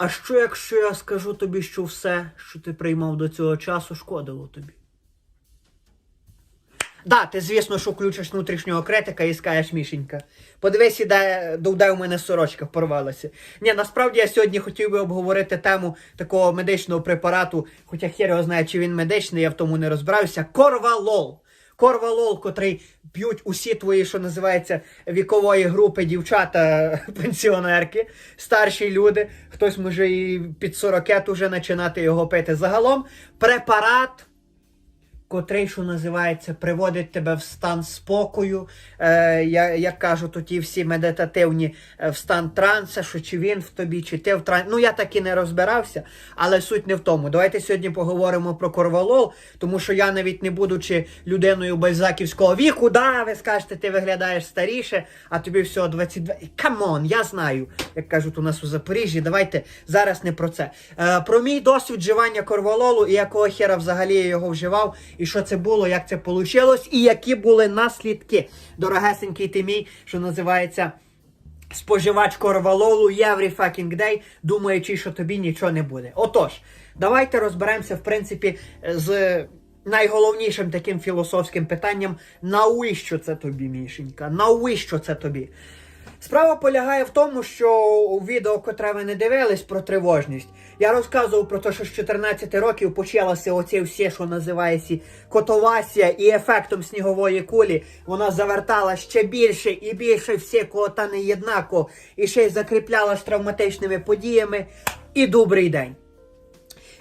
А що, якщо я скажу тобі, що все, що ти приймав до цього часу, шкодило тобі? Да, ти, звісно, що включиш внутрішнього критика і скажеш Мішенька. Подивись, де, де у мене сорочка порвалася. Ні, насправді я сьогодні хотів би обговорити тему такого медичного препарату, хоча хер його знає, чи він медичний, я в тому не розбираюся. Корвалол. Корвалол, котрий п'ють усі твої, що називається, вікової групи дівчата, пенсіонерки, старші люди. Хтось може і під 40 уже починати його пити. Загалом препарат котрий, що називається, приводить тебе в стан спокою, е, як кажуть, оті всі медитативні е, в стан транса, що чи він в тобі, чи ти в трансі. Ну, я так і не розбирався, але суть не в тому. Давайте сьогодні поговоримо про корвалол, тому що я навіть не будучи людиною бальзаківського віку, да, ви скажете, ти виглядаєш старіше, а тобі всього 22. Камон, я знаю, як кажуть у нас у Запоріжжі, давайте зараз не про це. Е, про мій досвід вживання корвалолу і якого хера взагалі я його вживав, і що це було, як це вийшло, і які були наслідки. Дорогесенький ти мій, що називається споживач корвалолу every fucking day, думаючи, що тобі нічого не буде. Отож, давайте розберемося, в принципі, з найголовнішим таким філософським питанням: навіщо це тобі, Мішенька? Навіщо це тобі? Справа полягає в тому, що у відео, котре ви не дивились про тривожність, я розказував про те, що з 14 років почалося оце все, що називається котовасія, і ефектом снігової кулі вона завертала ще більше і більше всякого та неєднако, і ще й закріплялась травматичними подіями. І добрий день.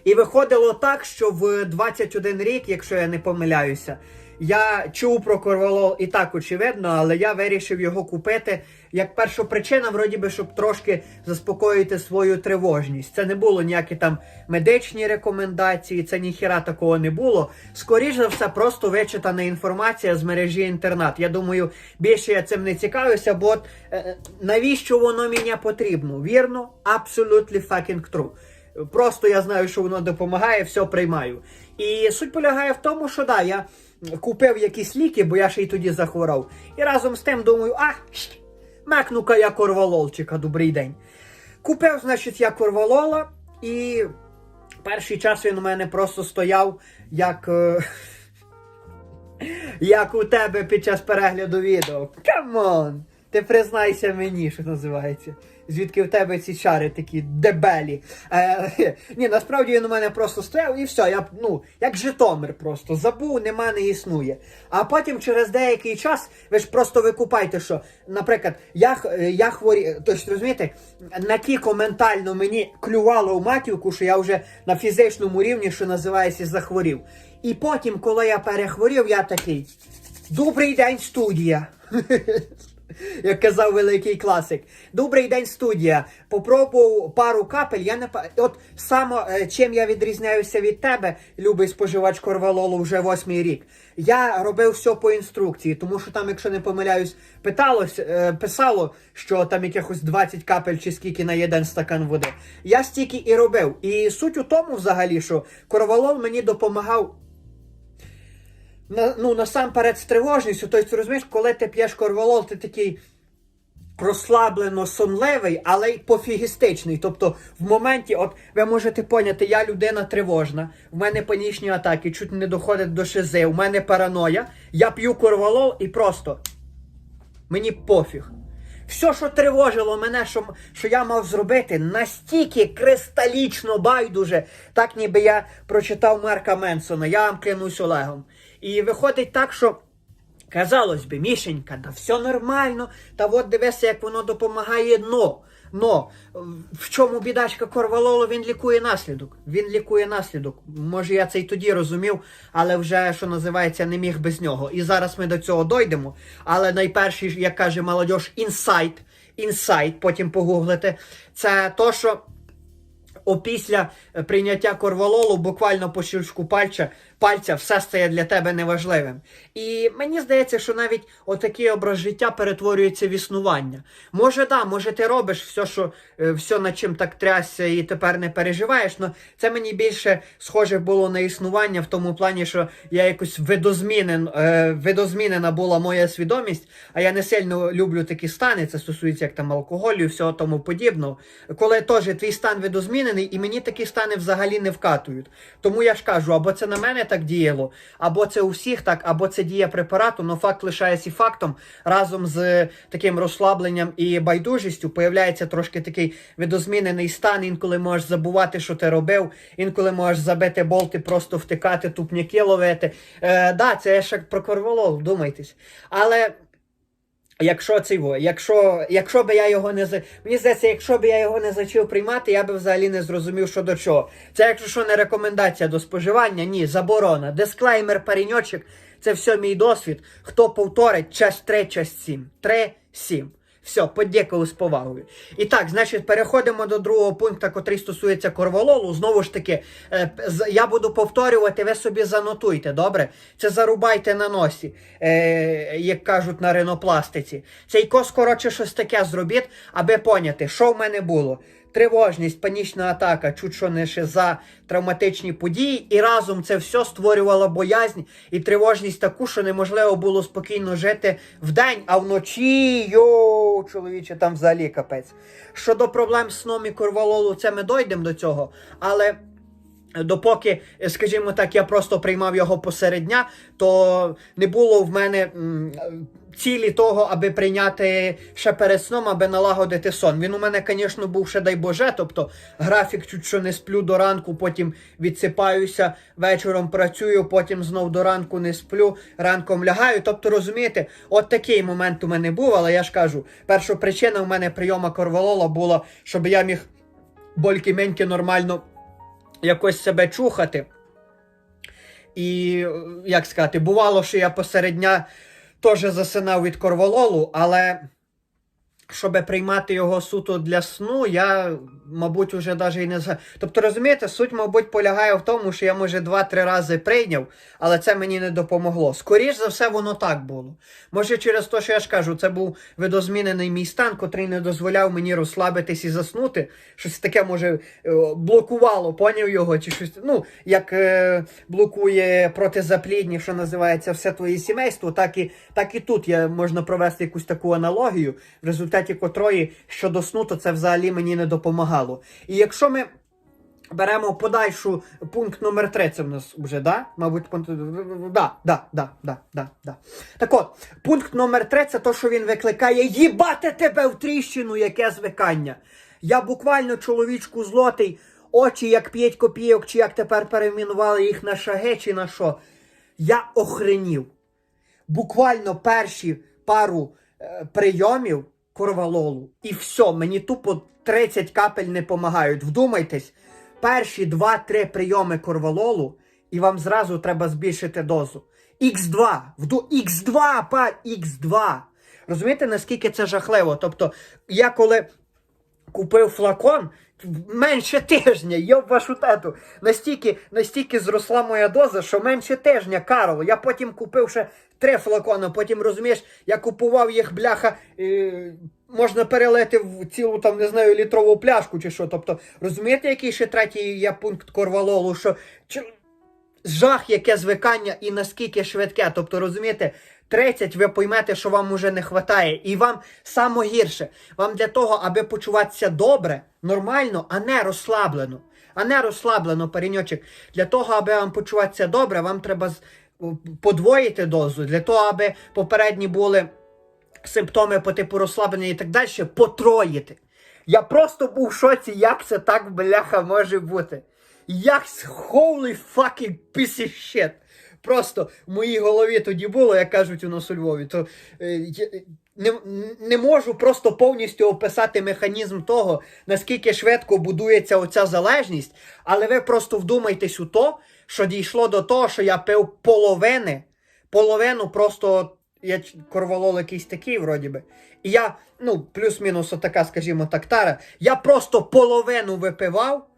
І виходило так, що в 21 рік, якщо я не помиляюся, я чув про корвалол і так очевидно, але я вирішив його купити як перша причина, вроді би, щоб трошки заспокоїти свою тривожність. Це не було ніякі там медичні рекомендації, це ніхіра такого не було. Скоріше за все, просто вичитана інформація з мережі інтернет. Я думаю, більше я цим не цікавлюся, бо от, е, навіщо воно мені потрібно? Вірно? Absolutely fucking true. Просто я знаю, що воно допомагає, все приймаю. І суть полягає в тому, що да, я купив якісь ліки, бо я ще й тоді захворав. І разом з тим думаю, а, мекну-ка я корвалолчика, добрий день. Купив, значить, я корвалола, і перший час він у мене просто стояв як. е, Як у тебе під час перегляду відео. Камон! Ти признайся мені, що називається. Звідки в тебе ці чари такі дебелі. Е, ні, насправді він у мене просто стояв і все. Я, ну, як Житомир просто забув, нема, не існує. А потім через деякий час, ви ж просто викупайте, що, наприклад, я, е, я хворі, тобто, розумієте, накіко ментально мені клювало в матівку, що я вже на фізичному рівні, що називається, захворів. І потім, коли я перехворів, я такий. Добрий день, студія. Як казав великий класик. Добрий день, студія. Попробував пару капель. Я не От саме чим я відрізняюся від тебе, любий споживач корвалолу вже восьмий рік. Я робив все по інструкції, тому що там, якщо не помиляюсь, питалось, е, писало, що там якихось 20 капель чи скільки на один стакан води. Я стільки і робив. І суть у тому, взагалі, що корвалол мені допомагав ну, насамперед з тривожністю. Тобто, розумієш, коли ти п'єш корвалол, ти такий розслаблено сонливий, але й пофігістичний. Тобто, в моменті, от ви можете поняти, я людина тривожна, в мене панічні атаки, чуть не доходить до шизи, в мене параноя. Я п'ю корвалол і просто мені пофіг. Все, що тривожило мене, що, що я мав зробити, настільки кристалічно байдуже, так ніби я прочитав Марка Менсона, я вам клянусь Олегом. І виходить так, що. Казалось би, Мішенька, та все нормально, та от дивися, як воно допомагає, но. Но в чому бідачка Корвалолу, він лікує наслідок. Він лікує наслідок. Може, я це й тоді розумів, але вже, що називається, не міг без нього. І зараз ми до цього дойдемо. Але найперший, як каже молодь, інсайт, інсайт, потім погуглите, це то, що опісля прийняття корвалолу, буквально по щелчку пальця, пальця, все стає для тебе неважливим. І мені здається, що навіть отакий образ життя перетворюється в існування. Може, да, може, ти робиш все, що е, все, над чим так трясся, і тепер не переживаєш. але це мені більше схоже було на існування в тому плані, що я якось видозмінен, е, видозмінена була моя свідомість, а я не сильно люблю такі стани. Це стосується як там алкоголю і всього тому подібного. Коли теж твій стан видозмінений, і мені такі стани взагалі не вкатують. Тому я ж кажу, або це на мене так діяло, або це у всіх так, або це дія препарату, але факт лишається фактом. Разом з таким розслабленням і байдужістю появляється трошки такий видозмінений стан. Інколи можеш забувати, що ти робив, інколи можеш забити болти, просто втикати, тупняки ловити. Е, да, це я ще про корвалол, думайтесь. Але. Якщо цей якщо, якщо би я його не за. Мені здається, якщо б я його не зачав приймати, я би взагалі не зрозумів, що до чого. Це якщо що не рекомендація до споживання, ні, заборона. Дисклеймер, паріньочок, це все мій досвід. Хто повторить, час 3, час 7. 3, 7. Все, подякую з повагою. І так, значить, переходимо до другого пункту, котрий стосується корвалолу. Знову ж таки, е, я буду повторювати, ви собі занотуйте, добре? Це зарубайте на носі, е, як кажуть на ринопластиці. Цей кос, коротше, щось таке зробіть, аби поняти, що в мене було. Тривожність, панічна атака, чуть що не шиза, травматичні події, і разом це все створювало боязнь і тривожність таку, що неможливо було спокійно жити вдень, а вночі йоу, чоловіче, там взагалі капець. Щодо проблем з сном і корвалолу, це ми дойдемо до цього, але. Допоки, скажімо так, я просто приймав його посеред дня, то не було в мене цілі того, аби прийняти ще перед сном, аби налагодити сон. Він у мене, звісно, був ще дай Боже, тобто графік чуть що не сплю до ранку, потім відсипаюся, вечором працюю, потім знов до ранку не сплю, ранком лягаю. Тобто, розумієте, от такий момент у мене був, але я ж кажу, перша причина у мене прийома корвалола була, щоб я міг більки-меньки нормально якось себе чухати. І, як сказати, бувало, що я посеред дня теж засинав від корвалолу, але щоб приймати його суто для сну, я, мабуть, уже навіть і не за. Тобто, розумієте, суть, мабуть, полягає в тому, що я, може, два-три рази прийняв, але це мені не допомогло. Скоріш за все, воно так було. Може, через те, що я ж кажу, це був видозмінений мій стан, котрий не дозволяв мені розслабитись і заснути. Щось таке, може, е, блокувало, поняв його, чи щось. Ну, як е, блокує протизаплідні, що називається все твоє сімейство, так і, так і тут є, можна провести якусь таку аналогію, в результаті котрої щодо сну, то це взагалі мені не допомагало. І якщо ми. Беремо подальшу пункт номер 3, це в нас вже, да? Мабуть, пункт. Да, да, да, да, да, да. Так от, пункт номер 3 це то, що він викликає їбати тебе в тріщину, яке звикання. Я буквально чоловічку злотий, очі як 5 копійок, чи як тепер перейменували їх на шаги, чи на що. Я охренів. Буквально перші пару е, прийомів корвалолу, і все, мені тупо 30 капель не помагають. Вдумайтесь, перші 2-3 прийоми корвалолу, і вам зразу треба збільшити дозу. Х2, вду... Х2, па, Х2. Розумієте, наскільки це жахливо? Тобто, я коли купив флакон. Менше тижня, йоб вашу тату. Настільки, настільки зросла моя доза, що менше тижня, Карло. Я потім купив ще три флакони, потім розумієш, я купував їх, бляха, е, можна перелити в цілу там, не знаю, літрову пляшку чи що. Тобто, розумієте, який ще третій є пункт корвалолу, що жах, яке звикання і наскільки швидке. Тобто, розумієте, 30 ви поймете, що вам уже не вистачає. І вам само гірше. Вам для того, аби почуватися добре, нормально, а не розслаблено. А не розслаблено, паріньочок. Для того, аби вам почуватися добре, вам треба подвоїти дозу. Для того, аби попередні були симптоми по типу розслаблення і так далі, потроїти. Я просто був в шоці, як це так, бляха, може бути. Як holy fucking piece of shit. Просто в моїй голові тоді було, як кажуть у нас у Львові, то е, не, не можу просто повністю описати механізм того, наскільки швидко будується оця залежність, але ви просто вдумайтесь у то, що дійшло до того, що я пив половини, половину просто я корвалол якийсь такий, вроді би. І я, ну, плюс-мінус отака, скажімо так, тара, я просто половину випивав.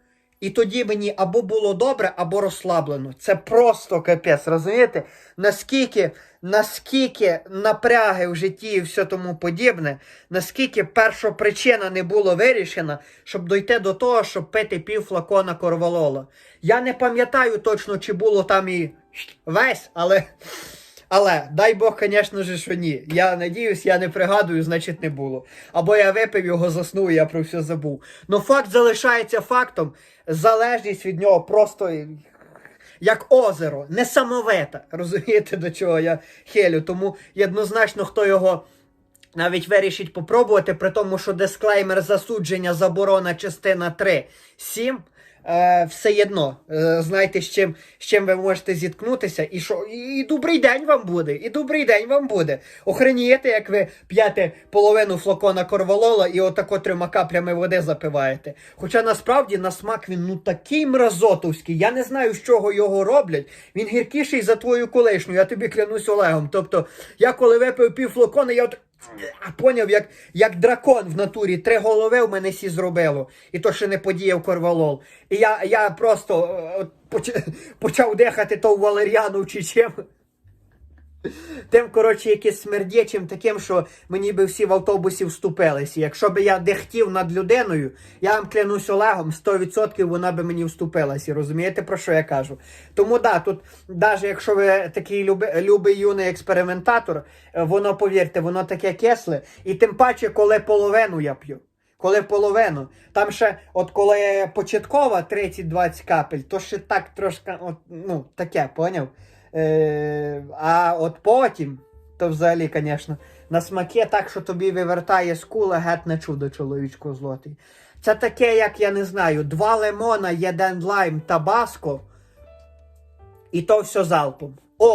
І тоді мені або було добре, або розслаблено. Це просто капець, розумієте? Наскільки, наскільки напряги в житті і все тому подібне, наскільки перша причина не була вирішена, щоб дойти до того, щоб пити пів флакона корвалола. Я не пам'ятаю точно, чи було там і весь, але. Але дай Бог, звісно ж, що ні. Я надіюсь, я не пригадую, значить не було. Або я випив його, заснув, я про все забув. Ну факт залишається фактом. Залежність від нього просто як озеро, несамовита. Розумієте, до чого я хелю. Тому однозначно, хто його. Навіть вирішить попробувати, при тому, що дисклеймер засудження заборона частина 3, 7. Е, все одно, е, знаєте, з чим, з чим ви можете зіткнутися, і що і, і добрий день вам буде, і добрий день вам буде. Охренієте, як ви п'єте половину флакона корвалола і отако трьома каплями води запиваєте. Хоча насправді на смак він ну такий мразотовський, я не знаю, з чого його роблять. Він гіркіший за твою колишню, я тобі клянусь Олегом. Тобто, я коли випив пів флакона, я от. А поняв, як, як дракон в натурі, три голови в мене сі зробило. І то ще не подіяв корвалол. І я, я просто е, от, поч- почав дихати то в валеріану чи чим. Тим, коротше, якийсь смердячим таким, що мені би всі в автобусі вступилися. Якщо б я дехтів над людиною, я вам клянусь Олегом, 100% вона би мені вступилася. Розумієте, про що я кажу? Тому да, тут, навіть якщо ви такий люби, любий юний експериментатор, е, воно, повірте, воно таке кисле. І тим паче, коли половину я п'ю. Коли половину. Там ще, от коли початкова 30-20 капель, то ще так трошки, от, ну, таке, поняв? Е, а от потім, то взагалі, звісно, на смаки так, що тобі вивертає скула, геть не чудо, чоловічку злотий. Це таке, як я не знаю, два лимона, один лайм, табаско, і то все залпом. О!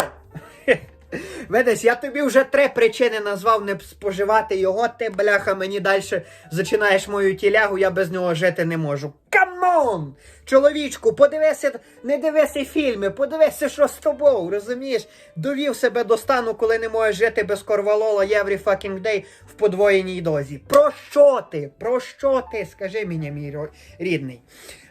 Видиш, я тобі вже три причини назвав не споживати його. Ти, бляха, мені далі зачинаєш мою тілягу, я без нього жити не можу. Камон! Чоловічку, подивися, не дивися фільми, подивися, що з тобою, розумієш? Довів себе до стану, коли не можеш жити без корвалола every fucking day в подвоєній дозі. Про що ти? Про що ти? Скажи мені, мій рідний.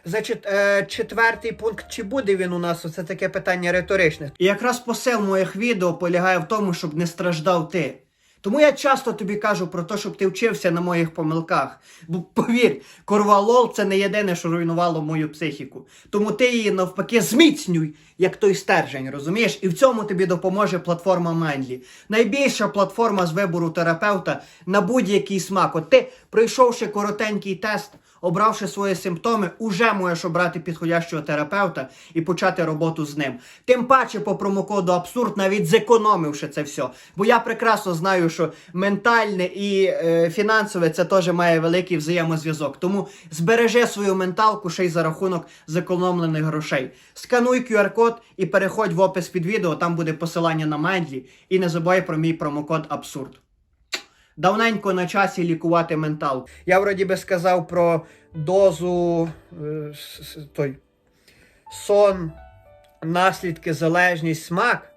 Значить, е, четвертий пункт, чи буде він у нас? Це таке питання риторичне. І якраз посил моїх відео полягає в тому, щоб не страждав ти. Тому я часто тобі кажу про те, щоб ти вчився на моїх помилках. Бо повір, корвалол це не єдине, що руйнувало мою психіку. Тому ти її навпаки зміцнюй, як той стержень, розумієш? І в цьому тобі допоможе платформа Mindly. Найбільша платформа з вибору терапевта на будь-який смак. От ти, пройшовши коротенький тест, обравши свої симптоми, уже можеш обрати підходящого терапевта і почати роботу з ним. Тим паче по промокоду Абсурд, навіть зекономивши це все. Бо я прекрасно знаю, що ментальне і е, фінансове це теж має великий взаємозв'язок. Тому збережи свою менталку ще й за рахунок зекономлених грошей. Скануй QR-код і переходь в опис під відео, там буде посилання на Мендлі. І не забувай про мій промокод Абсурд. Давненько на часі лікувати ментал. Я вроді би сказав про дозу е, той сон, наслідки, залежність, смак.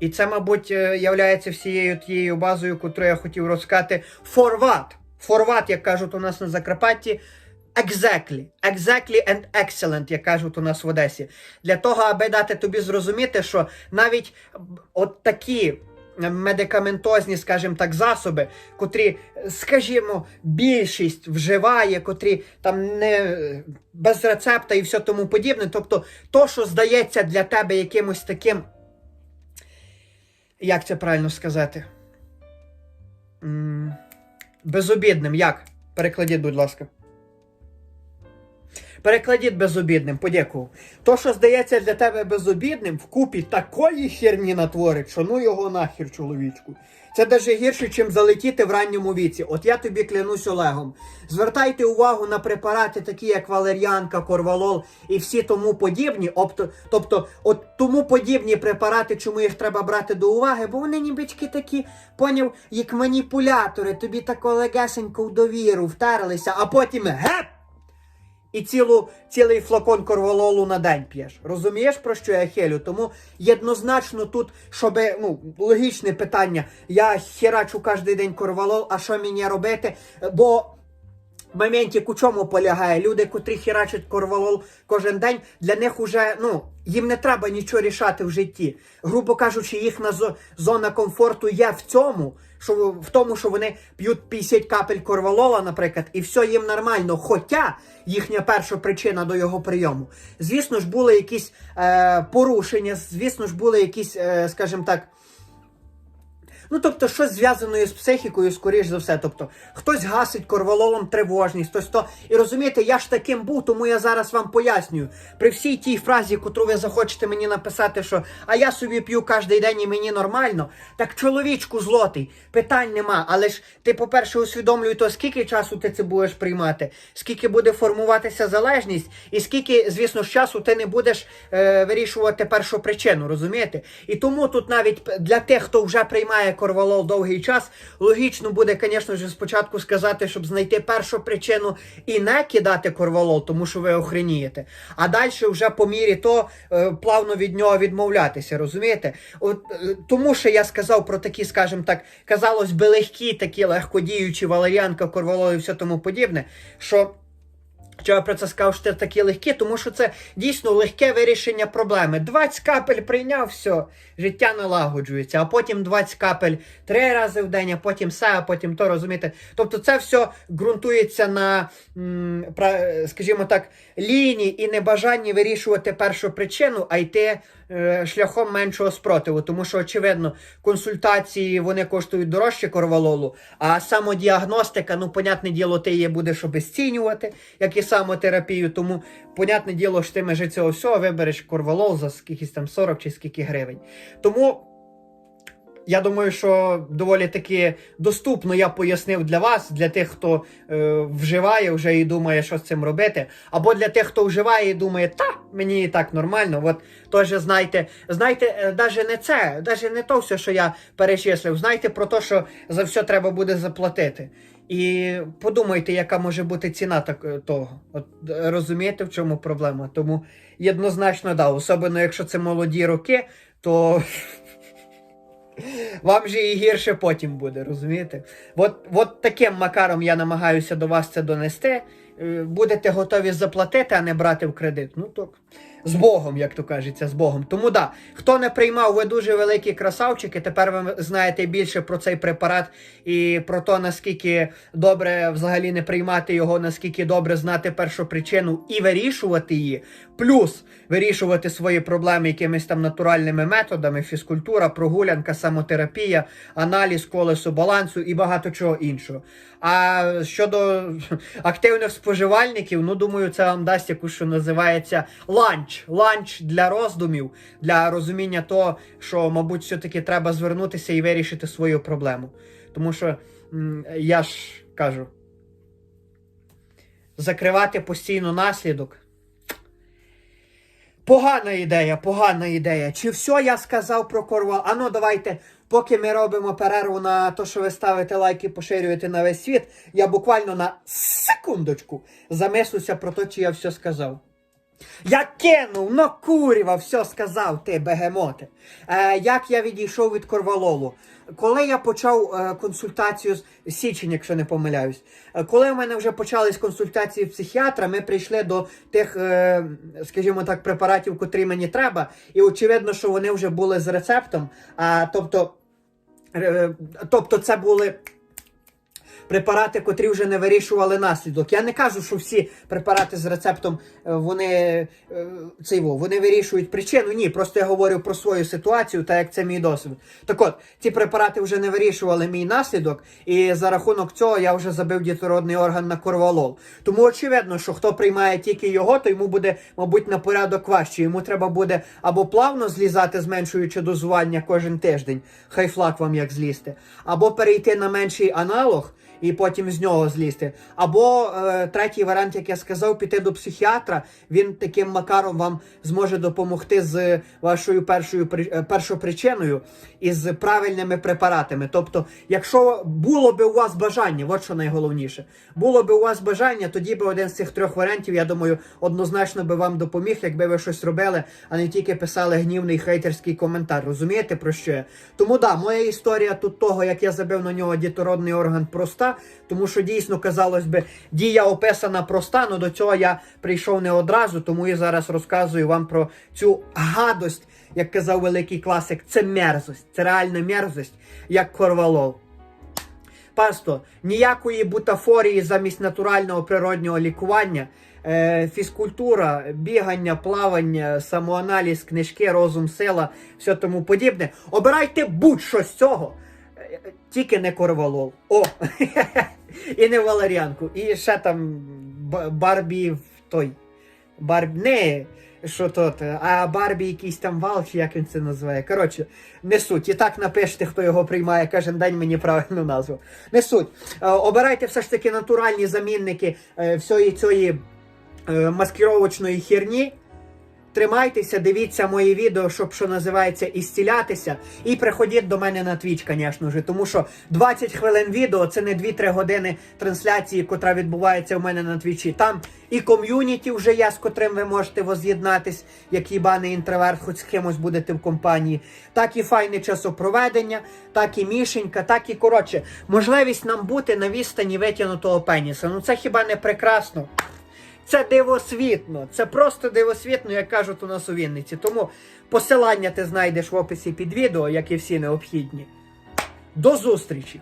І це, мабуть, е, являється всією тією базою, яку я хотів розказати. Форват. Форват, як кажуть у нас на Закарпатті. Exactly. Exactly and excellent, як кажуть у нас в Одесі. Для того, аби дати тобі зрозуміти, що навіть от такі медикаментозні, скажімо так, засоби, котрі, скажімо, більшість вживає, котрі там не без рецепта і все тому подібне. Тобто, то, що здається для тебе якимось таким, як це правильно сказати? Безобідним, як? Перекладіть, будь ласка. Перекладіть безобідним, подякував. То, що здається для тебе безобідним, вкупі такої херні натворить, що ну його нахер, чоловічку. Це даже гірше, чим залетіти в ранньому віці. От я тобі клянусь Олегом. Звертайте увагу на препарати, такі як валер'янка, корвалол і всі тому подібні. Обто- тобто, от тому подібні препарати, чому їх треба брати до уваги, бо вони нібички такі, поняв, як маніпулятори, тобі тако легесенько в довіру втерлися, а потім геп! І цілу, цілий флакон корвалолу на день п'єш. Розумієш, про що я хелю? Тому єднозначно тут, щоб, ну, логічне питання, я херачу кожен день корвалол, а що мені робити? Бо моменті у чому полягає? Люди, котрі хірачать корвалол кожен день, для них уже, ну, їм не треба нічого рішати в житті. Грубо кажучи, їхня зо- зона комфорту є в цьому, що в- тому, що вони п'ють 50 капель корвалола, наприклад, і все їм нормально. Хоча їхня перша причина до його прийому. Звісно ж, були якісь е, порушення, звісно ж, були якісь, е, скажімо так. Ну, тобто, щось зв'язане з психікою, скоріш за все. Тобто, хтось гасить корвалолом тривожність, хтось то. І розумієте, я ж таким був, тому я зараз вам пояснюю. При всій тій фразі, котру ви захочете мені написати, що а я собі п'ю кожен день і мені нормально. Так чоловічку злотий, питань нема. Але ж ти, по-перше, усвідомлюй то, скільки часу ти це будеш приймати, скільки буде формуватися залежність, і скільки, звісно ж, часу ти не будеш е, вирішувати першу причину, розумієте? І тому тут навіть для тих, хто вже приймає корвалол довгий час, логічно буде, звісно ж, спочатку сказати, щоб знайти першу причину і не кидати корвалол, тому що ви охренієте. А далі вже по мірі то е, плавно від нього відмовлятися, розумієте? От е, тому що я сказав про такі, скажімо так, казалось би, легкі, такі легкодіючі валеріанка, корвалол і все тому подібне, що. Чого я про це сказав, що це такі легкі, тому що це дійсно легке вирішення проблеми. 20 капель прийняв, все, життя налагоджується, а потім 20 капель три рази в день, а потім все, а потім то, розумієте? Тобто це все ґрунтується на, скажімо так, лінії і небажанні вирішувати першу причину, а йти шляхом меншого спротиву. Тому що, очевидно, консультації вони коштують дорожче корвалолу, а самодіагностика, ну, понятне діло, ти її будеш обесцінювати, як і самотерапію. Тому, понятне діло, що ти межи цього всього вибереш корвалол за скількись там 40 чи скільки гривень. Тому. Я думаю, що доволі таки доступно я пояснив для вас, для тих, хто е, вживає вже і думає, що з цим робити. Або для тих, хто вживає і думає, та мені і так нормально. От теж знайте, знайте, навіть не це, навіть не то все, що я перечислив. Знайте про те, що за все треба буде заплатити. І подумайте, яка може бути ціна так, е, того. От е, розумієте, в чому проблема? Тому однозначно да, особливо якщо це молоді роки, то. Вам же і гірше потім буде, розумієте? От, от таким макаром я намагаюся до вас це донести. Е, Будете готові заплатити, а не брати в кредит. Ну то з Богом, як то кажеться, з Богом. Тому да, хто не приймав, ви дуже великі красавчики. Тепер ви знаєте більше про цей препарат і про те, наскільки добре взагалі не приймати його, наскільки добре знати першу причину і вирішувати її. Плюс вирішувати свої проблеми якимись там натуральними методами: фізкультура, прогулянка, самотерапія, аналіз колесу балансу і багато чого іншого. А щодо активних споживальників, ну думаю, це вам дасть якусь, що називається ланч. Ланч для роздумів, для розуміння того, що, мабуть, все-таки треба звернутися і вирішити свою проблему. Тому що я ж кажу, закривати постійно наслідок. Погана ідея, погана ідея. Чи все я сказав про корвал? Ану, давайте, поки ми робимо перерву на те, що ви ставите лайки, поширюєте на весь світ, я буквально на секундочку замислюся про те, чи я все сказав. Я кинув, ну курва, все сказав ти, бегемоте. Е, як я відійшов від корвалолу? Коли я почав е, консультацію з січень, якщо не помиляюсь, е, коли в мене вже почались консультації психіатра, ми прийшли до тих, е, скажімо так, препаратів, котрі мені треба, і очевидно, що вони вже були з рецептом. А, тобто, тобто, це були препарати, котрі вже не вирішували наслідок. Я не кажу, що всі препарати з рецептом е, вони, е, цей, вони вирішують причину. Ні, просто я говорю про свою ситуацію, так як це мій досвід. Так от, ці препарати вже не вирішували мій наслідок, і за рахунок цього я вже забив дітородний орган на корвалол. Тому очевидно, що хто приймає тільки його, то йому буде, мабуть, на порядок важче. Йому треба буде або плавно злізати, зменшуючи дозування кожен тиждень, хай флаг вам як злізти, або перейти на менший аналог і потім з нього злізти. Або е, третій варіант, як я сказав, піти до психіатра. Він таким макаром вам зможе допомогти з вашою першою е, першопричиною і з правильними препаратами. Тобто, якщо було би у вас бажання, от що найголовніше, було би у вас бажання, тоді би один з цих трьох варіантів, я думаю, однозначно би вам допоміг, якби ви щось робили, а не тільки писали гнівний хейтерський коментар. Розумієте про що я? Тому да, моя історія тут того, як я забив на нього дітородний орган, проста. Проста, тому що дійсно, казалось би, дія описана проста, але до цього я прийшов не одразу, тому я зараз розказую вам про цю гадость, як казав великий класик, це мерзость, це реальна мерзость, як корвалол. Пасто, ніякої бутафорії замість натурального природнього лікування, е, фізкультура, бігання, плавання, самоаналіз, книжки, розум, сила, все тому подібне. Обирайте будь-що з цього. Тільки не корвалол. О! І не валеріанку. І ще там Барбі в той. Барбі. Не, що тут, а Барбі якийсь там вал, чи як він це називає. Коротше, не суть. І так напишете, хто його приймає кожен день мені правильну назву. Не суть. Е, Обирайте все ж таки натуральні замінники е, всієї цієї е, маскировочної херні. Тримайтеся, дивіться мої відео, щоб що називається ісцілятися. І приходіть до мене на Twitch, звісно ж, тому що 20 хвилин відео це не 2-3 години трансляції, котра відбувається у мене на твічі. Там і ком'юніті вже є, з котрим ви можете воз'єднатись, як їбаний інтроверт, хоч з кимось будете в компанії. Так і файне часопроведення, так і мішенька, так і коротше, можливість нам бути на відстані витягнутого пеніса. Ну це хіба не прекрасно? Це дивосвітно, це просто дивосвітно, як кажуть у нас у Вінниці. Тому посилання ти знайдеш в описі під відео, як і всі необхідні. До зустрічі!